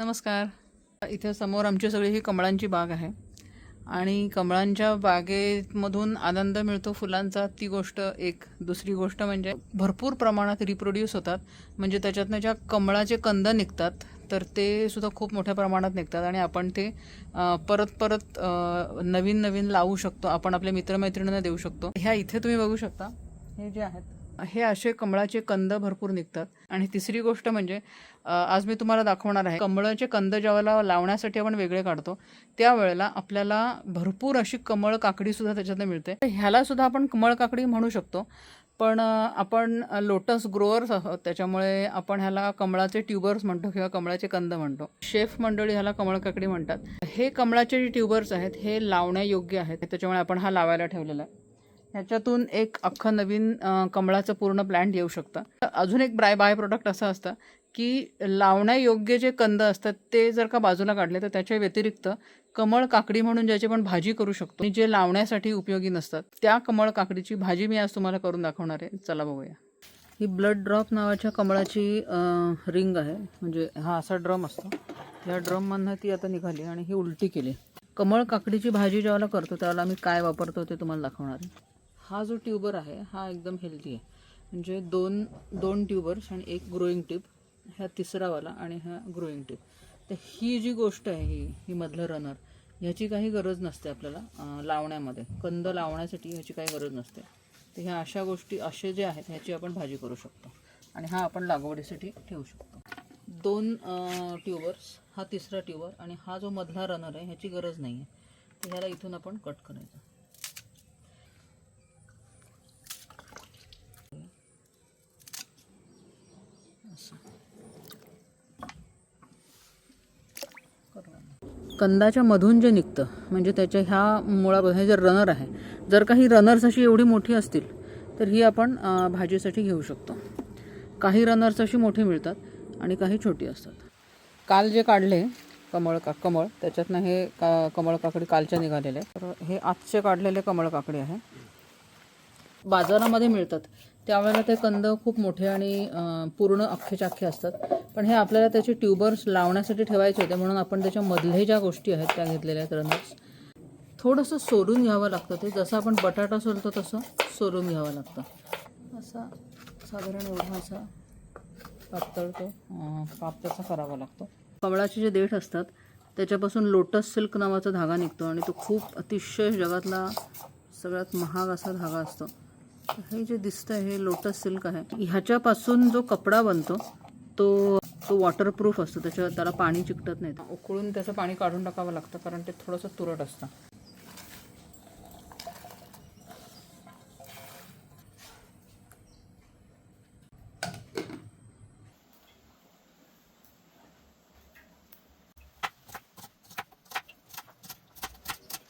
नमस्कार. इथे समोर आमची सगळी ही कमळांची बाग आहे. आणि कमळांच्या बागेमधून आनंद मिळतो फुलांचा. ती गोष्ट एक. दुसरी गोष्ट म्हणजे भरपूर प्रमाणात रिप्रोड्यूस होतात. म्हणजे त्याच्यातनं ज्या कमळाचे कंद निघतात तर ते सुद्धा खूप मोठ्या प्रमाणात निघतात. आणि आपण ते परत परत नवीन नवीन लावू शकतो. आपण आपल्या मित्रमैत्रिणींना देऊ शकतो. ह्या इथे तुम्ही बघू शकता. हे जे आहेत हे असे कमळाचे कंद भरपूर निघतात. आणि तिसरी गोष्ट म्हणजे आज मी तुम्हाला दाखवणार आहे कमळाचे कंद ज्यावेळेला लावण्यासाठी आपण वेगळे काढतो त्यावेळेला आपल्याला भरपूर अशी कमळ काकडी सुद्धा त्याच्यातनं मिळते. ह्याला सुद्धा आपण कमळ काकडी म्हणू शकतो पण आपण लोटस ग्रोअर्स आहोत त्याच्यामुळे आपण ह्याला कमळाचे ट्युबर्स म्हणतो किंवा कमळाचे कंद म्हणतो. शेफ मंडळी ह्याला कमळ काकडी म्हणतात. हे कमळाचे जे ट्युबर्स आहेत हे लावण्यायोग्य आहेत त्याच्यामुळे आपण हा लावायला ठेवलेला आहे. ह्याच्यातून एक अख्खं नवीन कमळाचं पूर्ण प्लॅन्ट येऊ शकतं. अजून एक ब्राय बाय प्रोडक्ट असं असतं की लावण्यायोग्य जे कंद असतात ते जर का बाजूला काढले तर त्याच्या व्यतिरिक्त कमळ काकडी म्हणून ज्याची आपण भाजी करू शकतो जे लावण्यासाठी उपयोगी नसतात त्या कमळ काकडीची भाजी मी आज तुम्हाला करून दाखवणार आहे. चला बघूया. ही ब्लड ड्रॉप नावाच्या कमळाची रिंग आहे. म्हणजे हा असा ड्रम असतो. या ड्रममधनं ती आता निघाली आणि ही उलटी केली. कमळ काकडीची भाजी ज्यावेळेला करतो त्यावेळेला आम्ही काय वापरतो ते तुम्हाला दाखवणार आहे. हा जो ट्यूबर आहे हा एकदम हेल्दी आहे. म्हणजे दोन दोन ट्यूबर्स आणि एक ग्रोईंग टिप ह्या तिसरावाला आणि हा ग्रोईंग टिप तर ही जी गोष्ट आहे ही ही मधलं रनर ह्याची काही गरज नसते आपल्याला लावण्यामध्ये. कंद लावण्यासाठी ह्याची काही गरज नसते. तर ह्या अशा गोष्टी असे जे आहेत ह्याची आपण भाजी करू शकतो. आणि हा आपण लागवडीसाठी ठेवू शकतो. दोन ट्यूबर्स हा तिसरा ट्यूबर आणि हा जो मधला रनर आहे ह्याची गरज नाही आहे तर ह्याला इथून आपण कट करायचं. कंदाच्या मधून जे निघतं म्हणजे त्याच्या ह्या मुळापासून हे जे रनर आहे जर काही रनर्स अशी एवढी मोठी असतील तर ही आपण भाजीसाठी घेऊ शकतो. काही रनर्स अशी मोठी मिळतात आणि काही छोटी असतात. काल जे काढले कमळ का कमळ त्याच्यातनं हे का कमळ काकडी कालच्या निघालेले. तर हे आजचे काढलेले कमळ काकडी आहे. बाजारामध्ये मिळतात. त्यावेळेला ते कंद खूप मोठे आणि पूर्ण अख्खेच्या अख्खे असतात. पण हे आपल्याला त्याचे ट्यूबर्स लावण्यासाठी ठेवायचे होते म्हणून आपण त्याच्या मधले ज्या गोष्टी आहेत त्या घेतलेल्या आहेत रनर्स थोडंसं सोलून घ्यावं लागतं ते. जसं आपण बटाटा सोलतो तसं सोलून घ्यावं लागतं. असा साधारण एवढा असा पातळ तो काप त्याचा करावा लागतो. कमळाचे जे देठ असतात त्याच्यापासून लोटस सिल्क नावाचा धागा निघतो आणि तो खूप अतिशय जगातला सगळ्यात महाग असा धागा असतो. हे जे दिसतं हे लोटस सिल्क आहे. ह्याच्यापासून जो कपडा बनतो तो तो वॉटरप्रूफ असतो. त्याच्या त्याला पाणी चिकटत नाही. उकळून त्याचं पाणी काढून टाकावं लागतं कारण ते थोडंसं तुरट असतं.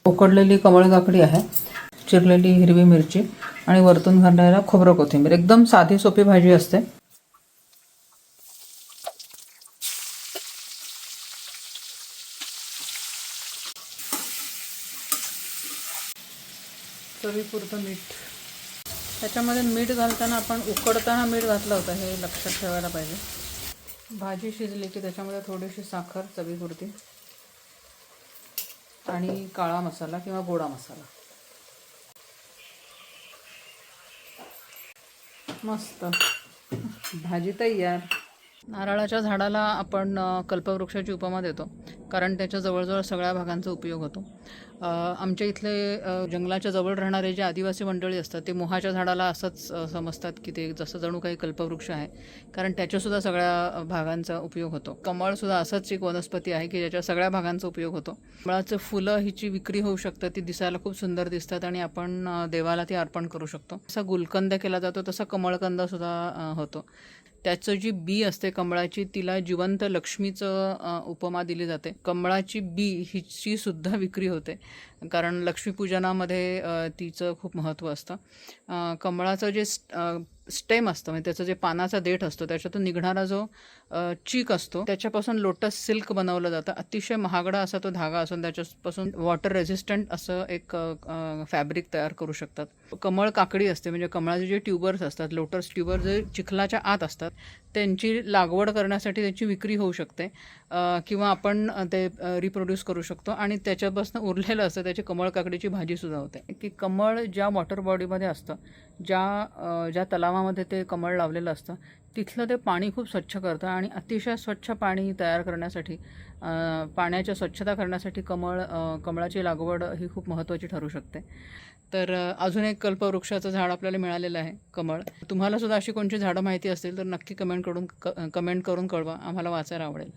उकडलेली कमळ काकडी आहे. चिरलेली हिरवी मिरची. आणि वरतून घालायला खोबरं कोथिंबीर. एकदम साधी सोपी भाजी असते. चवीपुरतं मीठ. त्याच्यामध्ये मीठ घालताना आपण उकडताना मीठ घातलं होतं हे लक्षात ठेवायला पाहिजे. भाजी शिजली की त्याच्यामध्ये थोडीशी साखर चवीपुरती. आणि काळा मसाला किंवा गोडा मसाला. मस्त. भाजी तयार. नारळाच्या झाडाला आपण कल्पवृक्षाची उपमा देतो कारण त्याच्या जवळजवळ सगळ्या भागांचा उपयोग होतो. आमच्या इथले जंगलाच्या जवळ राहणारे जे आदिवासी मंडळी असतात ते मोहाच्या झाडाला असंच समजतात की ते जसं जणू काही कल्पवृक्ष आहे कारण त्याच्यासुद्धा सगळ्या भागांचा उपयोग होतो. कमळसुद्धा असंच एक वनस्पती आहे की ज्याच्या सगळ्या भागांचा उपयोग होतो. कमळाचं फुलं हिची विक्री होऊ शकतं ती दिसायला खूप सुंदर दिसतात आणि आपण देवाला ती अर्पण करू शकतो. जसा गुलकंद केला जातो तसा कमळकंद सुद्धा होतो. त्याचं जी बी असते कमळाची तिला जिवंत लक्ष्मीचं उपमा दिली जाते. कमळाची बी हिची सुद्धा विक्री होते. कारण लक्ष्मीपूजनामध्ये तिचं खूप महत्त्व असतं. कमळाचं जे स्ट स्टेम असतं म्हणजे त्याचं जे पानाचा देठ असतो त्याच्यातून निघणारा जो चीक असतो त्याच्यापासून लोटस सिल्क बनवलं जातं. अतिशय महागडा असा तो धागा असून त्याच्यापासून वॉटर रेझिस्टंट असं एक फॅब्रिक तयार करू शकतात. कमळ काकडी असते म्हणजे कमळाचे जे ट्युबर्स असतात लोटस ट्युबर जे चिखलाच्या आत असतात त्यांची लागवड करण्यासाठी त्याची विक्री होऊ शकते. किंवा आपण ते रिप्रोड्यूस करू शकतो. आणि त्याच्यापासून उरलेलं असतं त्याची कमळ काकडीची भाजीसुद्धा होते. की कमळ ज्या वॉटर बॉडीमध्ये असतं ज्या ज्या तलावामध्ये ते कमळ लावलेलं असतं तिथलं ते पाणी खूप स्वच्छ करतं आणि अतिशय स्वच्छ पाणी तयार करण्यासाठी पाण्याच्या स्वच्छता करण्यासाठी कमळ कमळाची लागवड ही खूप महत्त्वाची ठरू शकते. तर अजून एक कल्पवृक्षाचं झाड आपल्याला मिळालेलं आहे कमळ. तुम्हाला सुद्धा अशी कोणती झाडं माहिती असतील तर नक्की कमेंट करून क कमेंट करून कळवा. आम्हाला वाचायला आवडेल.